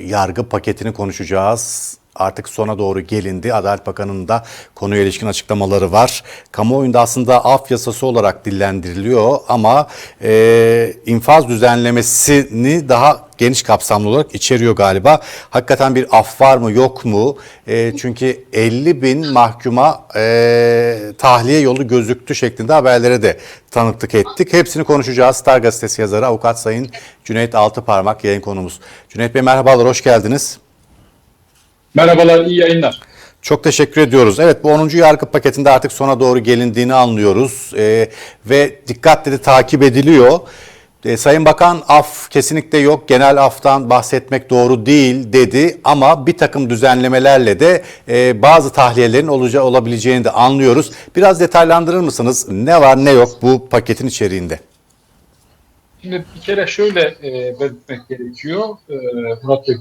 yargı paketini konuşacağız. Artık sona doğru gelindi. Adalet Bakanı'nın da konuya ilişkin açıklamaları var. Kamuoyunda aslında af yasası olarak dillendiriliyor ama e, infaz düzenlemesini daha geniş kapsamlı olarak içeriyor galiba. Hakikaten bir af var mı yok mu? E, çünkü 50 bin mahkuma e, tahliye yolu gözüktü şeklinde haberlere de tanıklık ettik. Hepsini konuşacağız. Star Gazetesi yazarı Avukat Sayın Cüneyt Altıparmak yayın konumuz. Cüneyt Bey merhabalar, hoş geldiniz. Merhabalar, iyi yayınlar. Çok teşekkür ediyoruz. Evet bu 10. yargı paketinde artık sona doğru gelindiğini anlıyoruz Ee, ve dikkatle de takip ediliyor. Ee, Sayın Bakan af kesinlikle yok, genel aftan bahsetmek doğru değil dedi ama bir takım düzenlemelerle de e, bazı tahliyelerin olacağı, olabileceğini de anlıyoruz. Biraz detaylandırır mısınız? Ne var ne yok bu paketin içeriğinde? Şimdi bir kere şöyle e, belirtmek gerekiyor e, Murat Bey.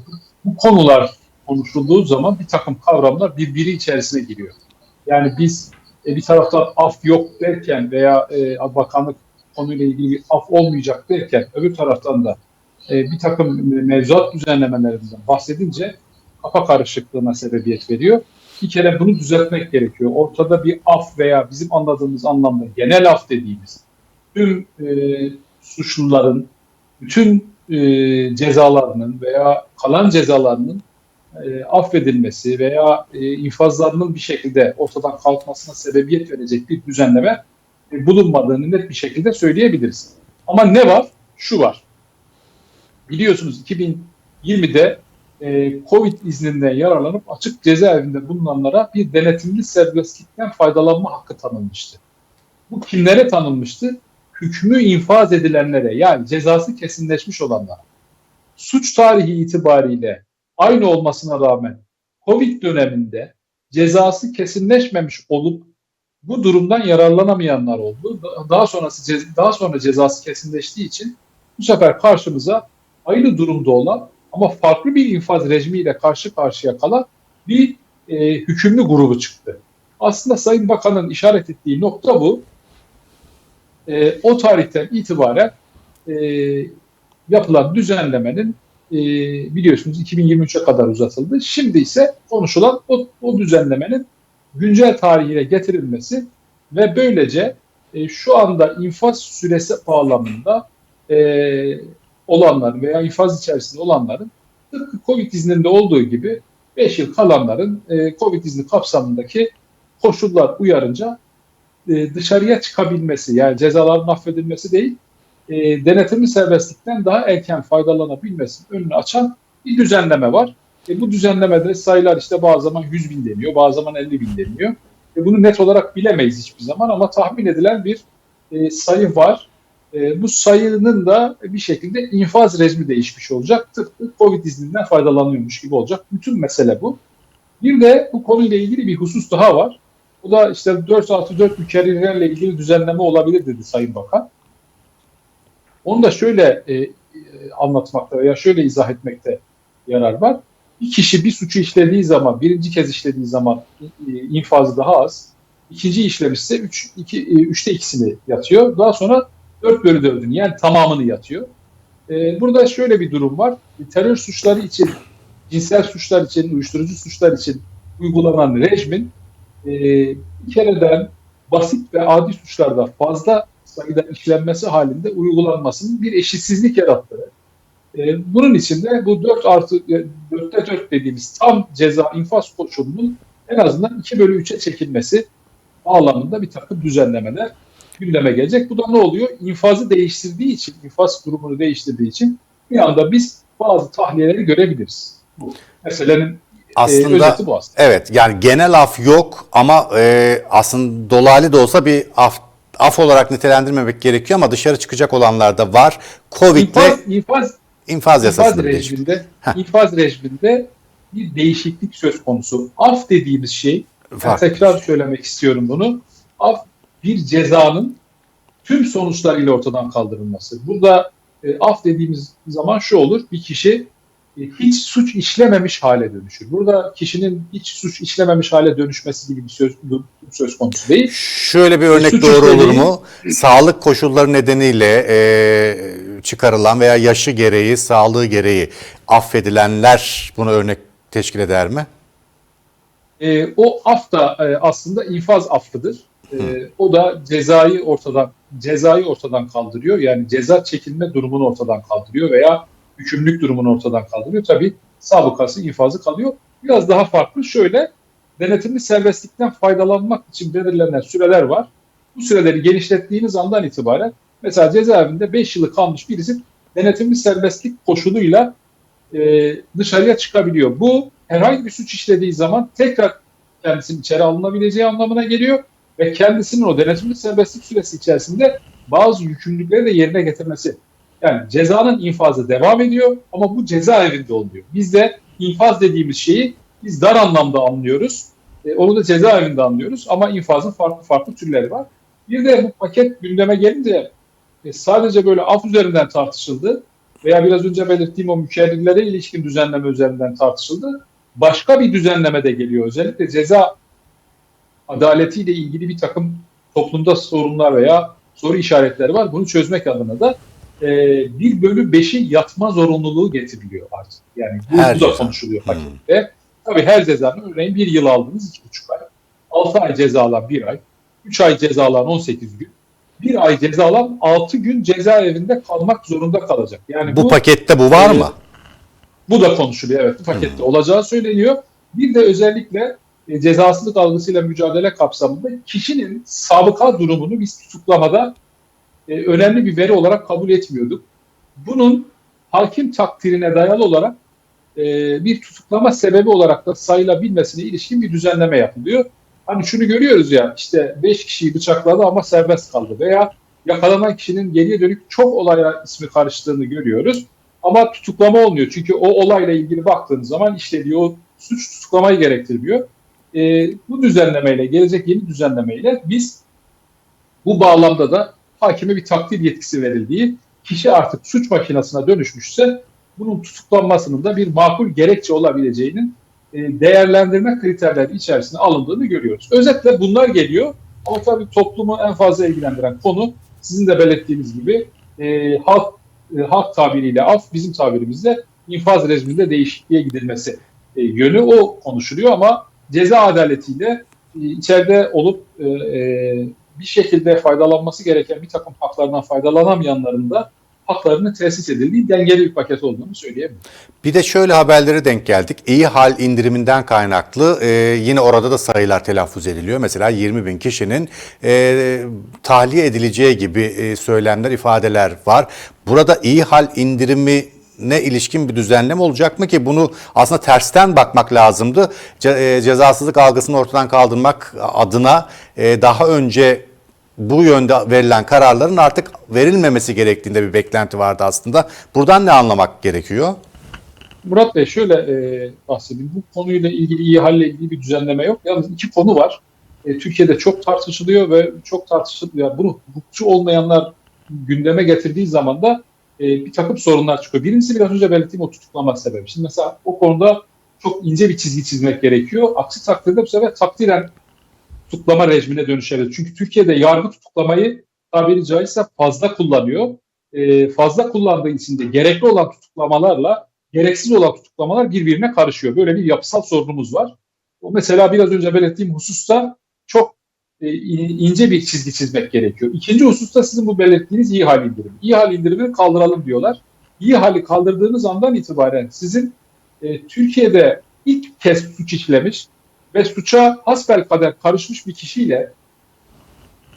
Bu konular konuşulduğu zaman bir takım kavramlar birbiri içerisine giriyor. Yani biz e, bir taraftan af yok derken veya e, bakanlık konuyla ilgili bir af olmayacak derken öbür taraftan da e, bir takım mevzuat düzenlemelerinden bahsedince kafa karışıklığına sebebiyet veriyor. Bir kere bunu düzeltmek gerekiyor. Ortada bir af veya bizim anladığımız anlamda genel af dediğimiz tüm e, suçluların bütün e, cezalarının veya kalan cezalarının e, affedilmesi veya e, infazlarının bir şekilde ortadan kalkmasına sebebiyet verecek bir düzenleme e, bulunmadığını net bir şekilde söyleyebiliriz. Ama ne var? Şu var. Biliyorsunuz 2020'de e, Covid izninden yararlanıp açık cezaevinde bulunanlara bir denetimli serbestlikten faydalanma hakkı tanınmıştı. Bu kimlere tanınmıştı? hükmü infaz edilenlere yani cezası kesinleşmiş olanlara suç tarihi itibariyle aynı olmasına rağmen Covid döneminde cezası kesinleşmemiş olup bu durumdan yararlanamayanlar oldu. Daha sonrası daha sonra cezası kesinleştiği için bu sefer karşımıza aynı durumda olan ama farklı bir infaz rejimiyle karşı karşıya kalan bir e, hükümlü grubu çıktı. Aslında Sayın Bakan'ın işaret ettiği nokta bu e, o tarihten itibaren e, yapılan düzenlemenin e, biliyorsunuz 2023'e kadar uzatıldı. Şimdi ise konuşulan o, o düzenlemenin güncel tarihine getirilmesi ve böylece e, şu anda infaz süresi bağlamında e, olanların veya infaz içerisinde olanların tıpkı Covid izninde olduğu gibi 5 yıl kalanların e, Covid izni kapsamındaki koşullar uyarınca e, dışarıya çıkabilmesi yani cezaların affedilmesi değil e, denetimli serbestlikten daha erken faydalanabilmesinin önünü açan bir düzenleme var. E, bu düzenlemede sayılar işte bazı zaman 100 bin deniyor, bazı zaman 50 bin deniyor. E, bunu net olarak bilemeyiz hiçbir zaman ama tahmin edilen bir e, sayı var. E, bu sayının da bir şekilde infaz rejimi değişmiş olacak. Tıpkı Covid izninden faydalanıyormuş gibi olacak. Bütün mesele bu. Bir de bu konuyla ilgili bir husus daha var. Bu da işte 4 artı 4 mükerrerlerle ilgili düzenleme olabilir dedi Sayın Bakan. Onu da şöyle e, e, anlatmakta veya şöyle izah etmekte yarar var. Bir kişi bir suçu işlediği zaman, birinci kez işlediği zaman e, infazı daha az. İkinci işlemişse 3 2 3'te ikisini yatıyor. Daha sonra 4 bölü 4'ünü yani tamamını yatıyor. E, burada şöyle bir durum var. Terör suçları için, cinsel suçlar için, uyuşturucu suçlar için uygulanan rejimin e, bir kereden basit ve adi suçlarda fazla sayıda işlenmesi halinde uygulanmasının bir eşitsizlik yarattığı. E, bunun için de bu 4 artı 4'te 4 dediğimiz tam ceza infaz koşulunun en azından 2 bölü 3'e çekilmesi bağlamında bir takım düzenlemeler gündeme gelecek. Bu da ne oluyor? İnfazı değiştirdiği için, infaz durumunu değiştirdiği için bir anda biz bazı tahliyeleri görebiliriz. Bu meselenin aslında e, bu aslında. evet yani genel af yok ama e, aslında dolaylı da olsa bir af af olarak nitelendirmemek gerekiyor ama dışarı çıkacak olanlar da var. Covid'le infaz, infaz, infaz yasasında infaz rejiminde, infaz rejiminde bir değişiklik söz konusu. Af dediğimiz şey, ben tekrar söylemek istiyorum bunu. Af bir cezanın tüm sonuçlarıyla ortadan kaldırılması. Burada e, af dediğimiz zaman şu olur. Bir kişi hiç suç işlememiş hale dönüşür. Burada kişinin hiç suç işlememiş hale dönüşmesi gibi bir söz, söz konusu değil. Şöyle bir örnek suç doğru işlediği, olur mu? Sağlık koşulları nedeniyle e, çıkarılan veya yaşı gereği, sağlığı gereği affedilenler bunu örnek teşkil eder mi? E, o af da e, aslında infaz affıdır. E, o da cezayı ortadan cezayı ortadan kaldırıyor. Yani ceza çekilme durumunu ortadan kaldırıyor veya hükümlülük durumunu ortadan kaldırıyor. Tabii sabıkası, infazı kalıyor. Biraz daha farklı. Şöyle denetimli serbestlikten faydalanmak için belirlenen süreler var. Bu süreleri genişlettiğiniz andan itibaren mesela cezaevinde 5 yılı kalmış birisi denetimli serbestlik koşuluyla e, dışarıya çıkabiliyor. Bu herhangi bir suç işlediği zaman tekrar kendisinin içeri alınabileceği anlamına geliyor ve kendisinin o denetimli serbestlik süresi içerisinde bazı yükümlülükleri de yerine getirmesi. Yani cezanın infazı devam ediyor ama bu cezaevinde oluyor. Biz de infaz dediğimiz şeyi biz dar anlamda anlıyoruz. E, onu da cezaevinde anlıyoruz ama infazın farklı farklı türleri var. Bir de bu paket gündeme gelince e, sadece böyle af üzerinden tartışıldı veya biraz önce belirttiğim o mükerrirlere ilişkin düzenleme üzerinden tartışıldı. Başka bir düzenleme de geliyor. Özellikle ceza adaletiyle ilgili bir takım toplumda sorunlar veya soru işaretleri var. Bunu çözmek adına da e, 1 bölü 5'i yatma zorunluluğu getiriliyor artık. Yani bu, Her bu da ceza. konuşuluyor pakette. Tabii her cezanın örneğin bir yıl aldınız 2,5 ay. 6 ay ceza alan 1 ay. 3 ay ceza alan 18 gün. 1 ay ceza alan 6 gün cezaevinde kalmak zorunda kalacak. Yani Bu pakette bu var e, mı? bu da konuşuluyor evet bu pakette olacağı söyleniyor. Bir de özellikle e, cezasızlık algısıyla mücadele kapsamında kişinin sabıka durumunu biz tutuklamada e, önemli bir veri olarak kabul etmiyorduk. Bunun hakim takdirine dayalı olarak e, bir tutuklama sebebi olarak da sayılabilmesine ilişkin bir düzenleme yapılıyor. Hani şunu görüyoruz ya işte 5 kişiyi bıçakladı ama serbest kaldı veya yakalanan kişinin geriye dönük çok olaya ismi karıştığını görüyoruz. Ama tutuklama olmuyor. Çünkü o olayla ilgili baktığınız zaman işlediği o suç tutuklamayı gerektirmiyor. E, bu düzenlemeyle, gelecek yeni düzenlemeyle biz bu bağlamda da hakime bir takdir yetkisi verildiği, kişi artık suç makinesine dönüşmüşse bunun tutuklanmasının da bir makul gerekçe olabileceğinin e, değerlendirme kriterleri içerisine alındığını görüyoruz. Özetle bunlar geliyor ama tabii toplumu en fazla ilgilendiren konu sizin de belirttiğiniz gibi e, halk e, halk tabiriyle af, bizim tabirimizde infaz rejiminde değişikliğe gidilmesi e, yönü o konuşuluyor ama ceza adaletiyle e, içeride olup e, e, bir şekilde faydalanması gereken bir takım haklardan faydalanamayanların da haklarının tesis edildiği dengeli bir paket olduğunu söyleyebilirim. Bir de şöyle haberlere denk geldik. İyi hal indiriminden kaynaklı e, yine orada da sayılar telaffuz ediliyor. Mesela 20 bin kişinin e, tahliye edileceği gibi e, söylemler, ifadeler var. Burada iyi hal indirimi ne ilişkin bir düzenleme olacak mı ki bunu aslında tersten bakmak lazımdı. Ce- e, cezasızlık algısını ortadan kaldırmak adına e, daha önce bu yönde verilen kararların artık verilmemesi gerektiğinde bir beklenti vardı aslında. Buradan ne anlamak gerekiyor? Murat Bey şöyle e, bahsedeyim. Bu konuyla ilgili iyi halle ilgili bir düzenleme yok. Yalnız iki konu var. E, Türkiye'de çok tartışılıyor ve çok tartışılıyor. Yani bunu hukukçu olmayanlar gündeme getirdiği zaman da e, bir takım sorunlar çıkıyor. Birincisi biraz önce belirttiğim o tutuklama sebebi. Şimdi mesela o konuda çok ince bir çizgi çizmek gerekiyor. Aksi takdirde bu sefer takdiren tutuklama rejimine dönüşebilir. Çünkü Türkiye'de yargı tutuklamayı tabiri caizse fazla kullanıyor. E, fazla kullandığı için de gerekli olan tutuklamalarla gereksiz olan tutuklamalar birbirine karışıyor. Böyle bir yapısal sorunumuz var. O mesela biraz önce belirttiğim hususta çok e, ince bir çizgi çizmek gerekiyor. İkinci hususta sizin bu belirttiğiniz iyi hal indirimi. İyi hal indirimini kaldıralım diyorlar. İyi hali kaldırdığınız andan itibaren sizin e, Türkiye'de ilk kez suç işlemiş ve suça hasbelkader karışmış bir kişiyle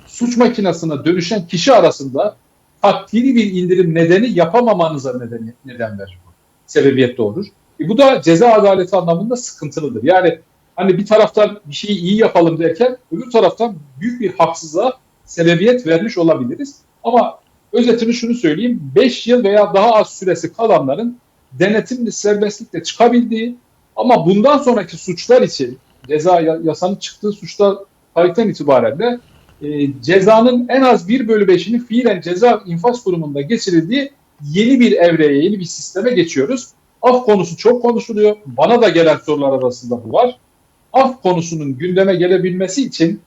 suç makinesine dönüşen kişi arasında takdiri bir indirim nedeni yapamamanıza nedeni, neden verir. Sebebiyet doğurur. E bu da ceza adaleti anlamında sıkıntılıdır. Yani hani bir taraftan bir şeyi iyi yapalım derken öbür taraftan büyük bir haksızlığa sebebiyet vermiş olabiliriz. Ama özetini şunu söyleyeyim. 5 yıl veya daha az süresi kalanların denetimli serbestlikle çıkabildiği ama bundan sonraki suçlar için ceza yasanın çıktığı suçlar tarihten itibaren de e, cezanın en az 1 bölü 5'ini fiilen ceza infaz kurumunda geçirildiği yeni bir evreye, yeni bir sisteme geçiyoruz. Af konusu çok konuşuluyor. Bana da gelen sorular arasında bu var. Af konusunun gündeme gelebilmesi için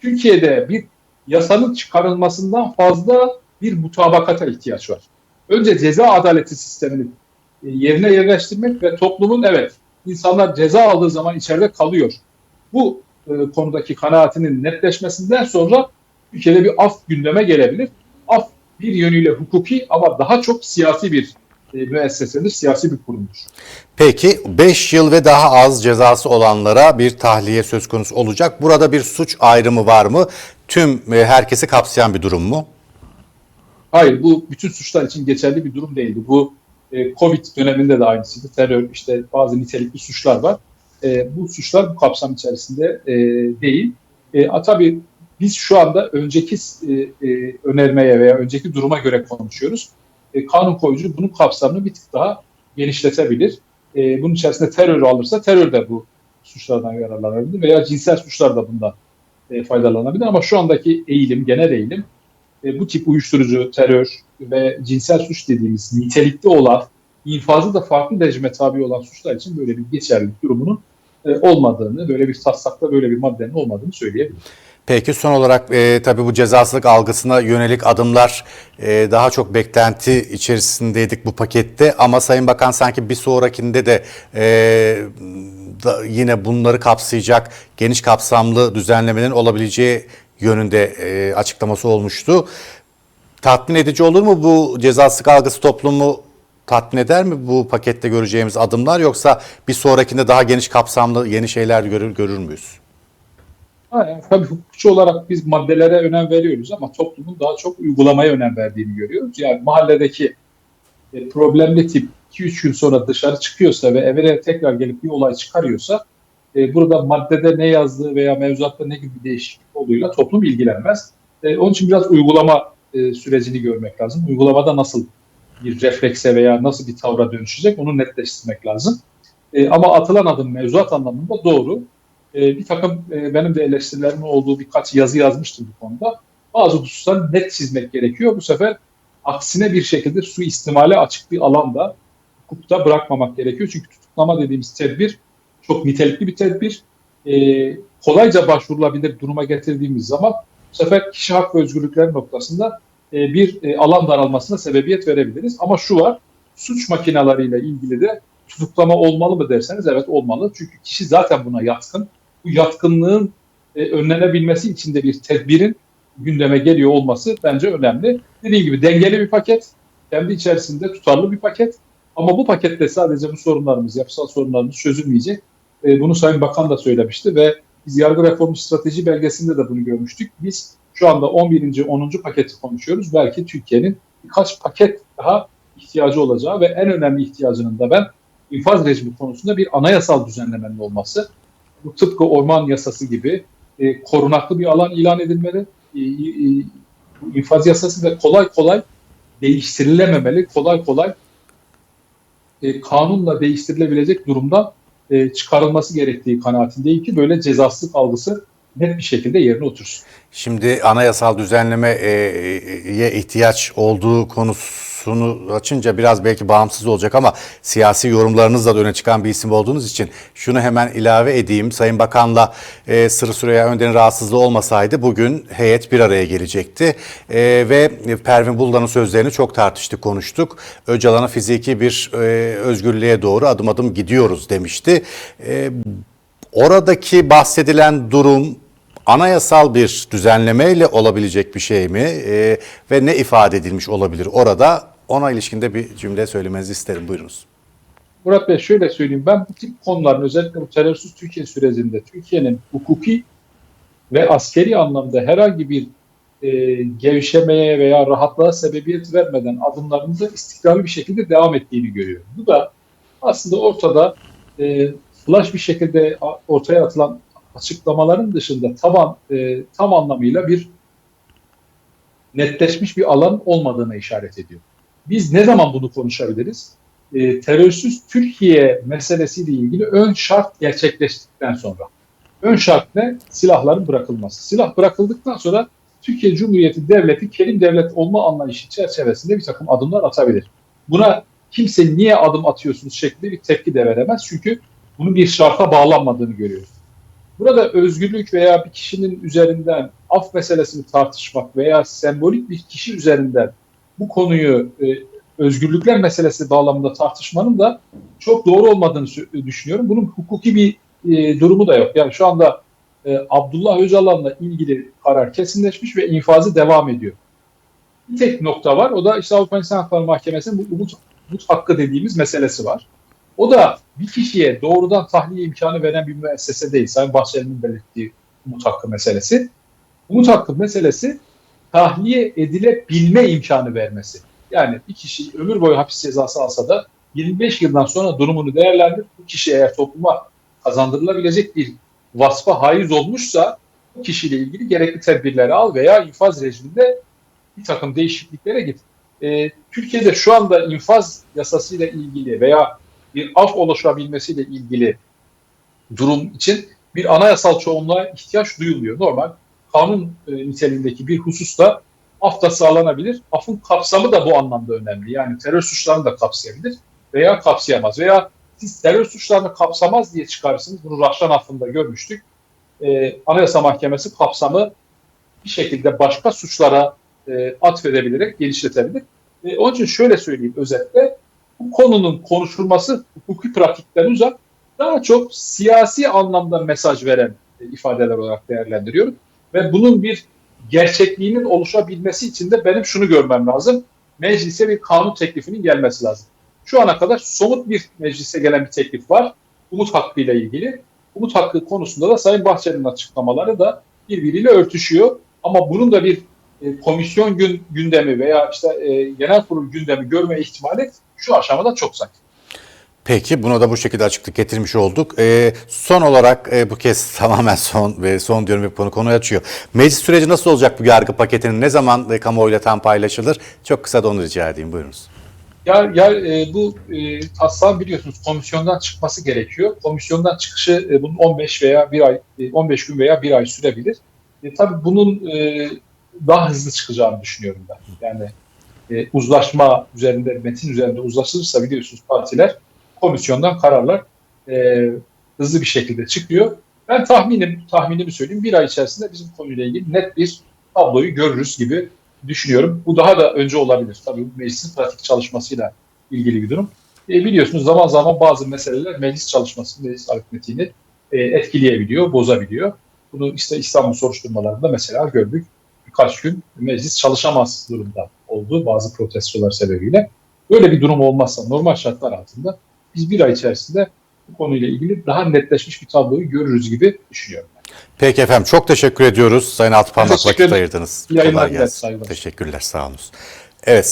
Türkiye'de bir yasanın çıkarılmasından fazla bir mutabakata ihtiyaç var. önce ceza adaleti sistemini e, yerine yerleştirmek ve toplumun evet insanlar ceza aldığı zaman içeride kalıyor. Bu e, konudaki kanaatinin netleşmesinden sonra ülkede bir af gündeme gelebilir. Af bir yönüyle hukuki ama daha çok siyasi bir e, müessesedir, siyasi bir kurumdur. Peki 5 yıl ve daha az cezası olanlara bir tahliye söz konusu olacak. Burada bir suç ayrımı var mı? Tüm e, herkesi kapsayan bir durum mu? Hayır, bu bütün suçlar için geçerli bir durum değildi. Bu e, Covid döneminde de aynısıydı. Terör, işte bazı nitelikli suçlar var. E, bu suçlar bu kapsam içerisinde e, değil. E, a, tabii biz şu anda önceki e, e, önermeye veya önceki duruma göre konuşuyoruz. E, kanun koyucu bunun kapsamını bir tık daha genişletebilir. E, bunun içerisinde terör alırsa terör de bu suçlardan yararlanabilir veya cinsel suçlar da bundan e, faydalanabilir. Ama şu andaki eğilim, genel eğilim e, bu tip uyuşturucu, terör ve cinsel suç dediğimiz nitelikli olan, infazı da farklı rejime tabi olan suçlar için böyle bir geçerlilik durumunun e, olmadığını, böyle bir taslakta böyle bir maddenin olmadığını söyleyebilirim. Peki son olarak e, tabii bu cezasızlık algısına yönelik adımlar e, daha çok beklenti içerisindeydik bu pakette ama Sayın Bakan sanki bir sonrakinde de e, da yine bunları kapsayacak geniş kapsamlı düzenlemelerin olabileceği yönünde e, açıklaması olmuştu. Tatmin edici olur mu bu cezasızlık algısı toplumu tatmin eder mi bu pakette göreceğimiz adımlar yoksa bir sonrakinde daha geniş kapsamlı yeni şeyler görür, görür müyüz? Tabii hukukçu olarak biz maddelere önem veriyoruz ama toplumun daha çok uygulamaya önem verdiğini görüyoruz. Yani mahalledeki e, problemli tip 2-3 gün sonra dışarı çıkıyorsa ve evine tekrar gelip bir olay çıkarıyorsa e, burada maddede ne yazdığı veya mevzuatta ne gibi değişiklik olduğuyla toplum ilgilenmez. E, onun için biraz uygulama e, sürecini görmek lazım. Uygulamada nasıl bir reflekse veya nasıl bir tavra dönüşecek onu netleştirmek lazım. E, ama atılan adım mevzuat anlamında doğru. E, bir takım e, benim de eleştirilerimin olduğu birkaç yazı yazmıştım bu konuda. Bazı hususları net çizmek gerekiyor. Bu sefer aksine bir şekilde su istimale açık bir alanda hukukta bırakmamak gerekiyor. Çünkü tutuklama dediğimiz tedbir çok nitelikli bir tedbir. E, kolayca başvurulabilir duruma getirdiğimiz zaman bu sefer kişi hak ve özgürlükler noktasında e, bir e, alan daralmasına sebebiyet verebiliriz. Ama şu var, suç makinalarıyla ilgili de tutuklama olmalı mı derseniz evet olmalı. Çünkü kişi zaten buna yatkın. Bu yatkınlığın e, önlenebilmesi için de bir tedbirin gündeme geliyor olması bence önemli. Dediğim gibi dengeli bir paket, kendi içerisinde tutarlı bir paket. Ama bu pakette sadece bu sorunlarımız, yapısal sorunlarımız çözülmeyecek. E, bunu Sayın Bakan da söylemişti ve biz yargı reformu strateji belgesinde de bunu görmüştük. Biz şu anda 11. 10. paketi konuşuyoruz. Belki Türkiye'nin birkaç paket daha ihtiyacı olacağı ve en önemli ihtiyacının da ben infaz rejimi konusunda bir anayasal düzenlemenin olması. Bu tıpkı orman yasası gibi e, korunaklı bir alan ilan edilmeli. E, e, infaz yasası ve kolay kolay değiştirilememeli, kolay kolay e, kanunla değiştirilebilecek durumdan e, çıkarılması gerektiği kanaatindeyim ki böyle cezasızlık algısı net bir şekilde yerine otursun. Şimdi anayasal düzenlemeye ihtiyaç olduğu konusunu açınca biraz belki bağımsız olacak ama siyasi yorumlarınızla da öne çıkan bir isim olduğunuz için şunu hemen ilave edeyim. Sayın Bakan'la e, Sırrı Süreyya Önder'in rahatsızlığı olmasaydı bugün heyet bir araya gelecekti. E, ve Pervin Buldan'ın sözlerini çok tartıştık, konuştuk. Öcalan'a fiziki bir e, özgürlüğe doğru adım adım gidiyoruz demişti. E, Oradaki bahsedilen durum anayasal bir düzenlemeyle olabilecek bir şey mi Ee, ve ne ifade edilmiş olabilir orada? Ona ilişkinde bir cümle söylemenizi isterim. Buyurunuz. Murat Bey şöyle söyleyeyim. Ben bu tip konuların özellikle bu terörsüz Türkiye sürecinde Türkiye'nin hukuki ve askeri anlamda herhangi bir e, gevşemeye veya rahatlığa sebebiyet vermeden adımlarımızı istikrarlı bir şekilde devam ettiğini görüyorum. Bu da aslında ortada e, flash bir şekilde ortaya atılan açıklamaların dışında taban e, tam anlamıyla bir netleşmiş bir alan olmadığına işaret ediyor. Biz ne zaman bunu konuşabiliriz? E, terörsüz Türkiye meselesiyle ilgili ön şart gerçekleştikten sonra. Ön şart ne? Silahların bırakılması. Silah bırakıldıktan sonra Türkiye Cumhuriyeti Devleti kelim devlet olma anlayışı çerçevesinde bir takım adımlar atabilir. Buna kimse niye adım atıyorsunuz şeklinde bir tepki de veremez. Çünkü bunun bir şarta bağlanmadığını görüyoruz. Burada özgürlük veya bir kişinin üzerinden af meselesini tartışmak veya sembolik bir kişi üzerinden bu konuyu e, özgürlükler meselesi bağlamında tartışmanın da çok doğru olmadığını sö- düşünüyorum. Bunun hukuki bir e, durumu da yok. Yani şu anda e, Abdullah Öcalan'la ilgili karar kesinleşmiş ve infazı devam ediyor. Bir tek nokta var. O da işte Avrupa İnsan Hakları Mahkemesi'nin bu umut, umut hakkı dediğimiz meselesi var. O da bir kişiye doğrudan tahliye imkanı veren bir müessese değil. Sayın Bahçeli'nin belirttiği umut hakkı meselesi. Umut hakkı meselesi tahliye edilebilme imkanı vermesi. Yani bir kişi ömür boyu hapis cezası alsa da 25 yıldan sonra durumunu değerlendir. Bu kişi eğer topluma kazandırılabilecek bir vasfa haiz olmuşsa bu kişiyle ilgili gerekli tedbirleri al veya infaz rejiminde bir takım değişikliklere git. Ee, Türkiye'de şu anda infaz yasasıyla ilgili veya bir af oluşabilmesiyle ilgili durum için bir anayasal çoğunluğa ihtiyaç duyulmuyor. Normal kanun e, niteliğindeki bir hususta af da sağlanabilir. Afın kapsamı da bu anlamda önemli. Yani terör suçlarını da kapsayabilir veya kapsayamaz. Veya siz terör suçlarını kapsamaz diye çıkarırsınız. Bunu Rahşan affında görmüştük. Ee, Anayasa Mahkemesi kapsamı bir şekilde başka suçlara e, atfedebilerek genişletebilir. E, onun için şöyle söyleyeyim özetle. Konunun konuşulması hukuki pratikten uzak daha çok siyasi anlamda mesaj veren e, ifadeler olarak değerlendiriyorum. Ve bunun bir gerçekliğinin oluşabilmesi için de benim şunu görmem lazım. Meclise bir kanun teklifinin gelmesi lazım. Şu ana kadar somut bir meclise gelen bir teklif var. Umut hakkı ile ilgili. Umut hakkı konusunda da Sayın Bahçeli'nin açıklamaları da birbiriyle örtüşüyor. Ama bunun da bir e, komisyon gün, gündemi veya işte e, genel kurul gündemi görme ihtimali şu aşamada çok zayıf. Peki buna da bu şekilde açıklık getirmiş olduk. Ee, son olarak e, bu kez tamamen son ve son diyorum bir konu konuyu açıyor. Meclis süreci nasıl olacak bu yargı paketinin? Ne zaman e, kamuoyuyla tam paylaşılır? Çok kısa da onu rica edeyim. Buyurunuz. Ya, ya e, bu e, taslağın biliyorsunuz komisyondan çıkması gerekiyor. Komisyondan çıkışı e, bunun 15 veya bir ay, e, 15 gün veya bir ay sürebilir. E, tabii bunun e, daha hızlı çıkacağını düşünüyorum ben. Yani e, uzlaşma üzerinde, metin üzerinde uzlaşılırsa biliyorsunuz partiler komisyondan kararlar e, hızlı bir şekilde çıkıyor. Ben tahminim, tahminimi söyleyeyim bir ay içerisinde bizim konuyla ilgili net bir tabloyu görürüz gibi düşünüyorum. Bu daha da önce olabilir. Tabii bu meclisin pratik çalışmasıyla ilgili bir durum. E, biliyorsunuz zaman zaman bazı meseleler meclis çalışmasını, meclis aritmetiğini e, etkileyebiliyor, bozabiliyor. Bunu işte İstanbul soruşturmalarında mesela gördük. Birkaç gün meclis çalışamaz durumda oldu bazı protestolar sebebiyle. Böyle bir durum olmazsa normal şartlar altında biz bir ay içerisinde bu konuyla ilgili daha netleşmiş bir tabloyu görürüz gibi düşünüyorum. Peki efendim çok teşekkür ediyoruz. Sayın Altıparmak vakit ayırdınız. Yayınlar gelsin. Teşekkürler sağ olunuz. Evet